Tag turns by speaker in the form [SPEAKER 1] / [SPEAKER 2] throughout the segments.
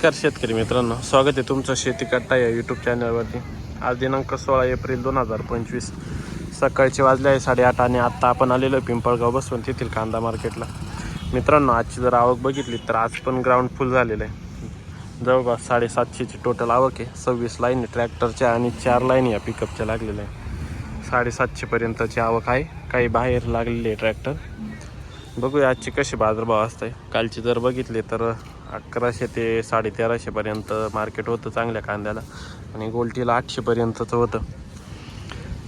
[SPEAKER 1] नमस्कार शेतकरी मित्रांनो स्वागत आहे तुमचं शेती कट्टा या यूट्यूब चॅनलवरती आज दिनांक सोळा एप्रिल दोन हजार पंचवीस. सकाळचे वाजले आहे साडेआठ आणि आत्ता आपण आलेलो आहे पिंपळगाव बसून तेथील कांदा मार्केटला. मित्रांनो आजची जर आवक बघितली तर आज पण ग्राउंड फुल झालेलं आहे. जवळपास साडेसातशेची टोटल आवक आहे. सव्वीस लाईन ट्रॅक्टरच्या आणि चार लाईन या पिकअपच्या लागलेल्या आहे. साडेसातशेपर्यंतची आवक आहे. काही बाहेर लागलेली आहे ट्रॅक्टर बघूया आजचे कसे बाजारभाव असते कालची जर बघितले तर अकराशे ते साडे तेराशेपर्यंत मार्केट होतं चांगल्या कांद्याला. आणि गोल्टीला आठशेपर्यंतचं होतं.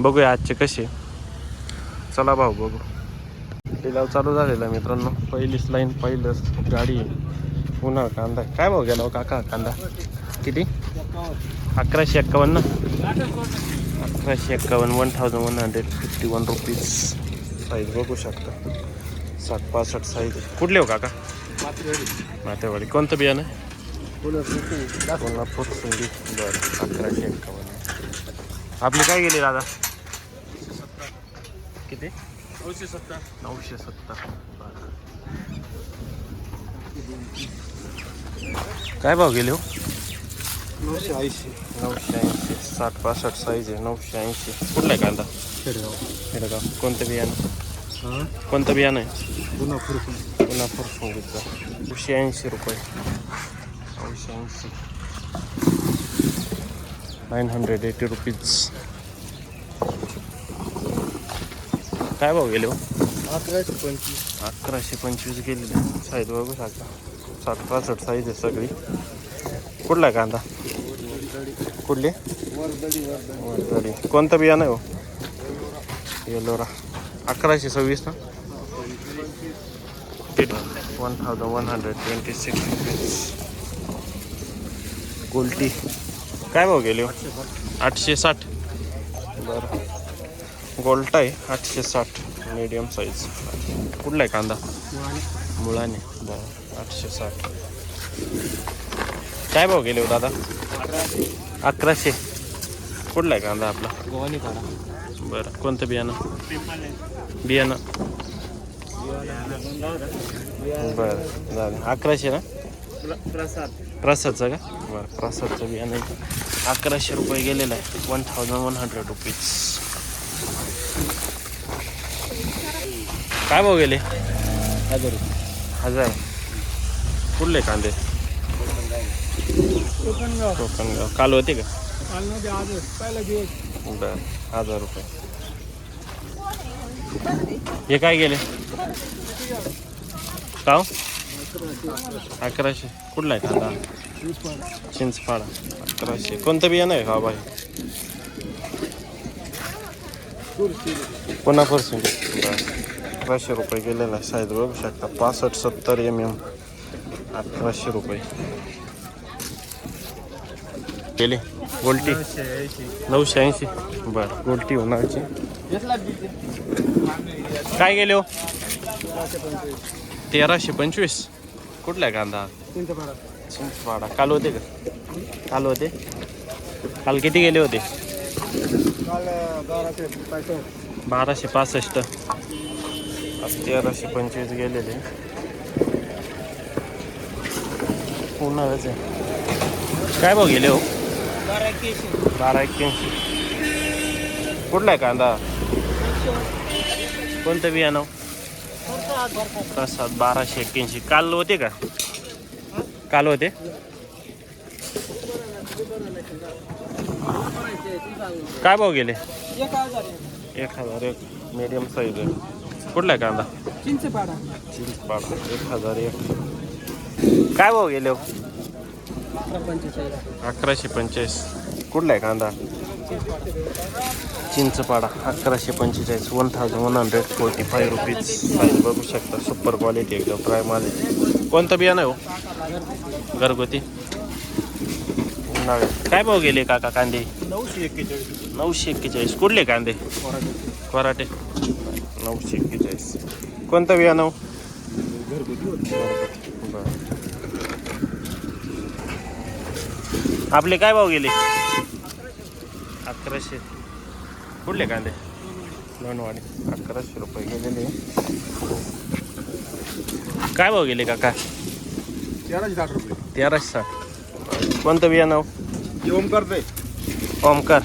[SPEAKER 1] बघूया आजचे कसे. चला भाऊ बघू. लिलाव चालू झालेला मित्रांनो. पहिलीच लाईन पहिलंच गाडी आहे. पुन्हा कांदा. काय भाऊ गेला हो काका कांदा? किती? अकराशे एक्कावन्न. अकराशे एक्कावन्न one thousand one hundred fifty one rupees size बघू शकता. सात पासष्ट साईज कुठले हो काका? मातेवाडी कोणतं बियाणं कोल्हापूर सुंदी बरं अकराशे एक्कावन्न आपली काय गेली दादा किती
[SPEAKER 2] नऊशे सत्तर
[SPEAKER 1] नऊशे सत्तर काय भाव गेले हो
[SPEAKER 2] नऊशे ऐंशी
[SPEAKER 1] नऊशे ऐंशी साठ पासष्ट साईज आहे नऊशे ऐंशी कुठला आहे कांदा
[SPEAKER 2] खेडेगाव
[SPEAKER 1] खेडगाव कोणतं बियाणं
[SPEAKER 2] हां
[SPEAKER 1] कोणतं बियाणं आहे
[SPEAKER 2] पुन्हा
[SPEAKER 1] फुरफुंगीचं नऊशे ऐंशी रुपये नऊशे ऐंशी नाईन हंड्रेड एटी रुपीज काय भाव गेले
[SPEAKER 2] अकराशे पंचवीस
[SPEAKER 1] अकराशे पंचवीस गेलेले साईज बघू शकता साठ पासष्ट साईज आहे सगळी कुठला आहे कांदा कुठली
[SPEAKER 2] वरदडी
[SPEAKER 1] कोणतं बियाणं आहे हो येलोरा अकराशे सव्वीस ना one thousand one hundred twenty six rupees गोल्टी काय भाव गेले हो? आठशे साठ. बरं. गोल्टा आहे आठशे साठ. मीडियम साईज कुठला आहे कांदा? मुळाने. बरं आठशे साठ. काय भाव गेले हो दादा? अकराशे. कुठला आहे कांदा आपला? बरं कोणतं बियाणं? बियाणं. बरं अकराशे ना?
[SPEAKER 2] प्रसाद
[SPEAKER 1] प्रसादचं का? बरं प्रसादचं बियाणं. अकराशे रुपये गेलेलं आहे. One thousand one hundred rupees काय भाव गेले?
[SPEAKER 2] हजार
[SPEAKER 1] हजार. कुठले कांदे?
[SPEAKER 2] कोकणगाव.
[SPEAKER 1] काल होते का? बरं हजार रुपये. हे काय गेले? का हो? अकराशे. कुठला आहे कांदा?
[SPEAKER 2] पाडा
[SPEAKER 1] चिंचपाडा अकराशे. कोणतं बियाणं आहे हा बाई? पुन्हा फरसून अकराशे रुपये गेलेला आहे साईज बघू शकता. पासष्ट सत्तर एम एम अकराशे रुपये. गेले गोल्टी? नऊशे ऐंशी. बरं गोल्टी उन्हाळ्याची काय गेले? हो तेराशे पंचवीस. कुठला आहे कांदा?
[SPEAKER 2] चिंचपाडा.
[SPEAKER 1] काल होते का? काल होते? काल किती गेले होते?
[SPEAKER 2] बाराशे
[SPEAKER 1] पासष्ट. तेराशे पंचवीस गेलेले. आहे काय भाऊ गेले हो?
[SPEAKER 2] बारा एक्क्याऐंशी
[SPEAKER 1] बारा एक्क्याऐंशी कुठला आहे कांदा? कोणतं बियाणं? प्रसाद बाराशे एक्क्याऐंशी. काल होते का? काल होते. काय भाव गेले?
[SPEAKER 2] एक हजार
[SPEAKER 1] एक हजार एक मीडियम साईज आहे. कुठला आहे कांदा?
[SPEAKER 2] चिंचपाडा.
[SPEAKER 1] चिंचपाडा एक हजार एक. काय भाव गेले हो? अकराशे पंचेचाळीस. कुठला आहे कांदा? चिंचपाडा अकराशे पंचेचाळीस one thousand one hundred forty five rupees size बघू शकता सुपर क्वालिटी एकदम प्राईम आले कोणतं बियाणं हो? घरगुती. काय भाव गेले काका कांदे?
[SPEAKER 2] नऊशे एक्केचाळीस
[SPEAKER 1] नऊशे एक्केचाळीस. कुठले कांदे? कराटे. नऊशे एक्केचाळीस. कोणतं बियाणं हो? बरं. आपले काय भाव गेले? अकराशे. कुठले कांदे? लोणवाडी अकराशे रुपये गेलेले. काय भाव गेले काका?
[SPEAKER 2] तेराशे साठ रुपये.
[SPEAKER 1] तेराशे साठ. कोणतं बियाणं
[SPEAKER 3] ओमकार ते.
[SPEAKER 1] ओमकार.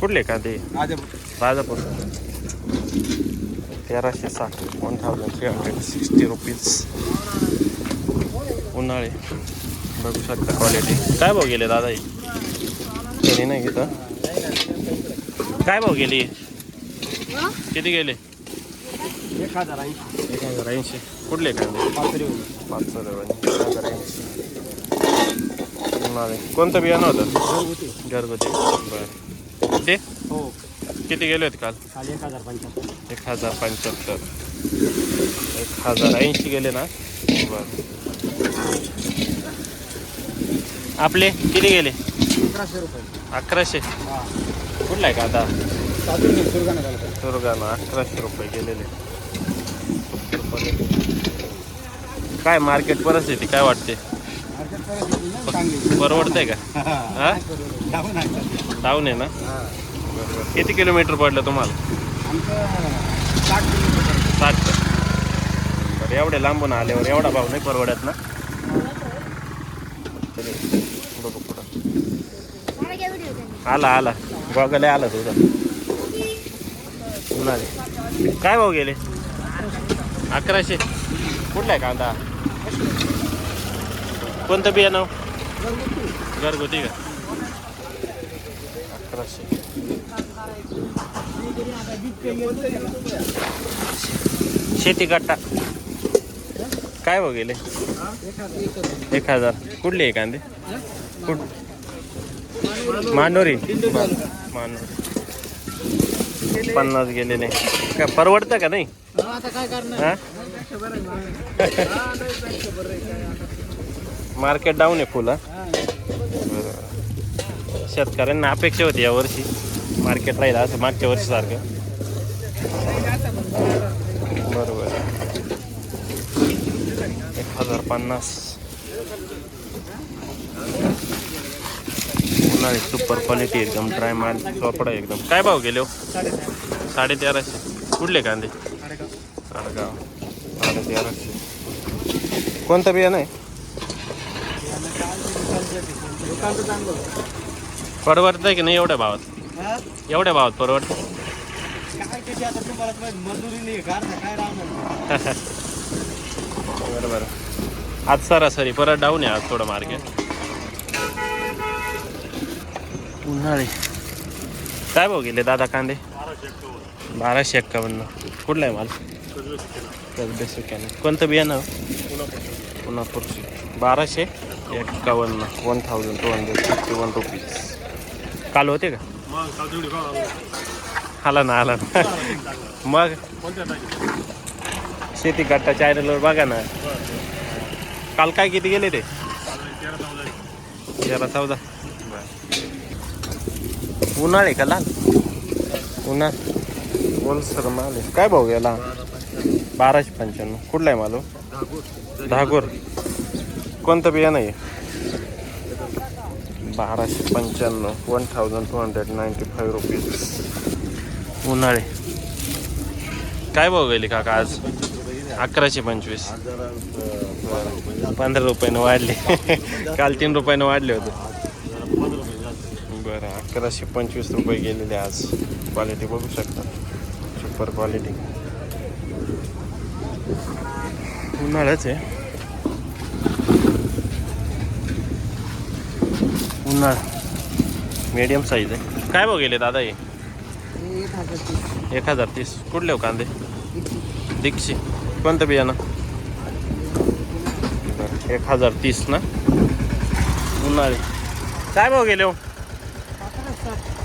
[SPEAKER 1] कुठले का ते
[SPEAKER 3] आज
[SPEAKER 1] राजापूर. तेराशे साठ. One thousand three hundred sixty rupees उन्हाळे. बघू शकता क्वालिटी काय भाव गेले दादा हे? तरी नाही घेतं काय भाव गेली? किती गेले?
[SPEAKER 2] एक हजार ऐंशी.
[SPEAKER 1] एक हजार ऐंशी कुठले कांदे पाच हजार ऐंशी. कोणतं बियाणं होतं?
[SPEAKER 2] घरगुती.
[SPEAKER 1] बरं. ते?
[SPEAKER 2] हो.
[SPEAKER 1] किती गेले होते काल
[SPEAKER 2] एक हजार पंच्याहत्तर.
[SPEAKER 1] एक हजार पंच्याहत्तर. एक हजार ऐंशी गेले ना? बरं. आपले किती गेले?
[SPEAKER 2] अकराशे रुपये.
[SPEAKER 1] अकराशे?
[SPEAKER 2] हा.
[SPEAKER 1] कुठला आहे का आता?
[SPEAKER 2] झालं
[SPEAKER 1] सुरगाणा अकराशे रुपये गेलेले. काय मार्केट परिस्थिती काय वाटते?
[SPEAKER 2] मार्केट परिस्थिती ना चांगली.
[SPEAKER 1] परवडतंय का? हा.
[SPEAKER 2] डाऊन आहे
[SPEAKER 1] आहे ना.
[SPEAKER 2] हा.
[SPEAKER 1] बरोबर किती किलोमीटर पडलं तुम्हाला?
[SPEAKER 2] आमचं साठ किलोमीटर.
[SPEAKER 1] साठ बरं एवढे लांबून आल्यावर एवढा भाव नाही परवडत ना? तरी बघू आला आला. गॉगल आला तुझा. उन्हाळे. काय भाव गेले? अकराशे. कुठला आहे कांदा? कोणतं बियाणं घरगुती का? अकराशे. शेती कट्टा. काय गेले? एक हजार. कुठली आहे कांदे? कुठ? मानोरी. मानोरी. पन्नास गेलेले काय परवडतं का नाही? मार्केट डाऊन आहे फुला. शेतकऱ्यांना अपेक्षा होती यावर्षी मार्केट राहील असं मागच्या वर्षी सारखं. बरोबर. एक हजार पन्नास. आहे. सुपर क्वालिटी एकदम. ड्राय माल चोपडा एकदम. काय भाव गेले हो? साडे तेराशे कुठले कांदे? साडेगाव साडे तेराशे कोणतं बियाणं आहे?
[SPEAKER 2] परवडत
[SPEAKER 1] परवडतं आहे की नाही एवढ्या भावात? एवढ्या भावात परवडत? बरं बरं. आज सरासरी. परत डाऊन आहे आज थोडं मार्केट. उन्हाळी. काय भाव गेले दादा कांदे? बाराशे एक्कावन्न. कुठला आहे माल? कसबे सुक्याने कोणतं बियाणं? पुनापूर बाराशे एक्कावन्न. One thousand two hundred fifty one rupees काल होते का? आला. ना आला ना. मग? शेती कट्टा चॅनलवर बघा ना. काल काय किती गेले ते? तेरा चौदा. उन्हाळे का लाल? उन्हाळ. बोल सर माल आहे. काय भाऊ गेला? बाराशे पंच्याण्णव. कुठला आहे मालो? धागोर. कोणतं बियाणं आहे? बाराशे पंच्याण्णव. One thousand two hundred ninety five rupees उन्हाळे. काय भाऊ गेली काका आज? अकराशे पंचवीस. पंधरा रुपयानं वाढले. काल तीन रुपयानं वाढले होते. बरं अकराशे पंचवीस रुपये गेलेले आज. क्वालिटी बघू शकता. सुपर क्वालिटी उन्हाळ्याच आहे. उन्हाळा. मीडियम साईज आहे. काय भाव गेले दादा हे?
[SPEAKER 2] एक हजार तीस.
[SPEAKER 1] कुठले हो कांदे? दीक्षी कोणतं बियाणं? एक हजार तीस ना? उन्हाळी. काय भाव गेले हो?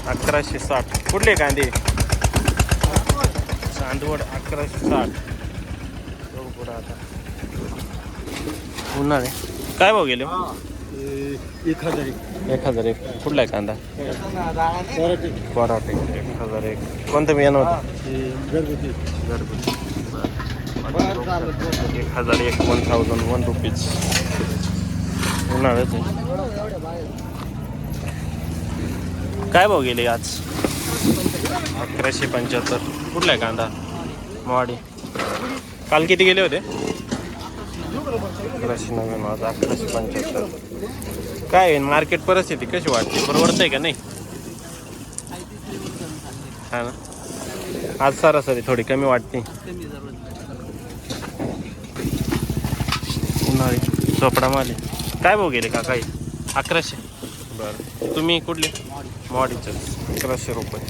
[SPEAKER 1] अकराशे साठ. कुठले कांदे? चांदवड अकराशे साठ. बघू पुढं आता. उन्हाळे. काय भाव गेले? हो?
[SPEAKER 2] एक हजार एक.
[SPEAKER 1] एक हजार एक. कुठला आहे कांदा?
[SPEAKER 2] पराठे.
[SPEAKER 1] पराठे. एक हजार एक. कोणतं बियाणं होतं?
[SPEAKER 2] हे घरगुती.
[SPEAKER 1] घरगुती. एक हजार एक वन थाउजंड वन रुपीज उन्हाळ्याच आहे. काय भाव गेले आज? अकराशे पंच्याहत्तर. कुठला आहे कांदा? मोवाडी. काल किती गेले होते? अकराशे नव्याण्णव आज अकराशे पंच्याहत्तर. काय आहे? मार्केट परिस्थिती कशी वाटते? परवडतंय का नाही? हा ना. आज सरासरी थोडी कमी वाटते. उन्हाळी चोपडा माले. काय भाऊ गेले का काही? अकराशे. बरं. तुम्ही कुठले? मॉडीचे अकराशे रुपये.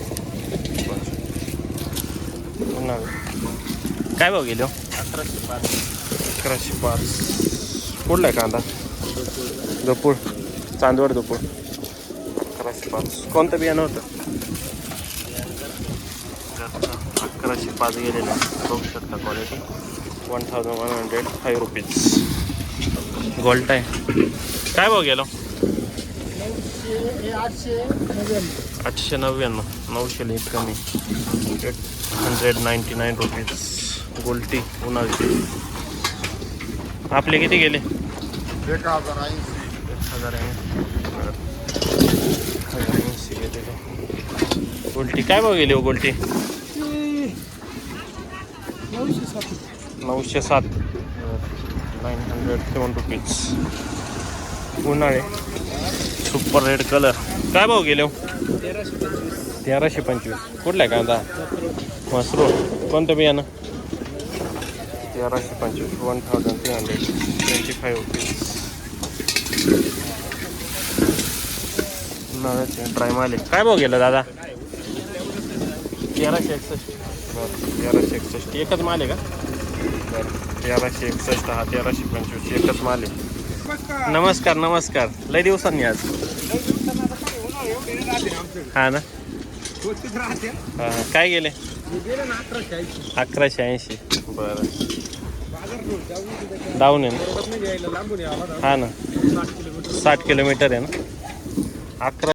[SPEAKER 1] उन्हाळी. काय भाऊ गेले हो?
[SPEAKER 2] अकराशे पाच.
[SPEAKER 1] अकराशे पाच. कुठला आहे कांदा? दपूळ चांदवड दपूळ अकराशे पाच. कोणतं बियाणं होतं? अकराशे पाच गेलेलं बघू शकता quality one thousand one hundred five rupees गोल्ट आहे. काय भाव गेलो? आठशे नव्याण्णव. नऊशे हे कमी. Eight hundred ninety nine rupees गोल्टी उन्हाळी. आपले किती गेले?
[SPEAKER 2] एक हजार ऐंशी.
[SPEAKER 1] एक हजार ऐंशी गेलेले. गोल्टी काय भाव गेली हो गोल्टी नऊशे सात. नाईन हंड्रेड सेवन रुपीज उन्हाळे. Super red colour. काय भाव गेले हो? तेराशे पंचवीस. कुठला आहे कांदा? मसरू कोणतं बियाणं? तेराशे पंचवीस. One thousand three hundred twenty five rupees dry माल काय भाव गेलं दादा? तेराशे एकसष्ट. बरं. तेराशे एकसष्ट. एकच माल आहे का? बरं. तेराशे एकसष्ट. हा तेराशे पंचवीस. एकच माल आहे. नमस्कार. नमस्कार लय दिवसांनी आज हा ना? हा. काय गेले? अकराशे ऐंशी. बरं. डाऊन आहे ना. हा ना. साठ किलोमीटर आहे ना? अकरा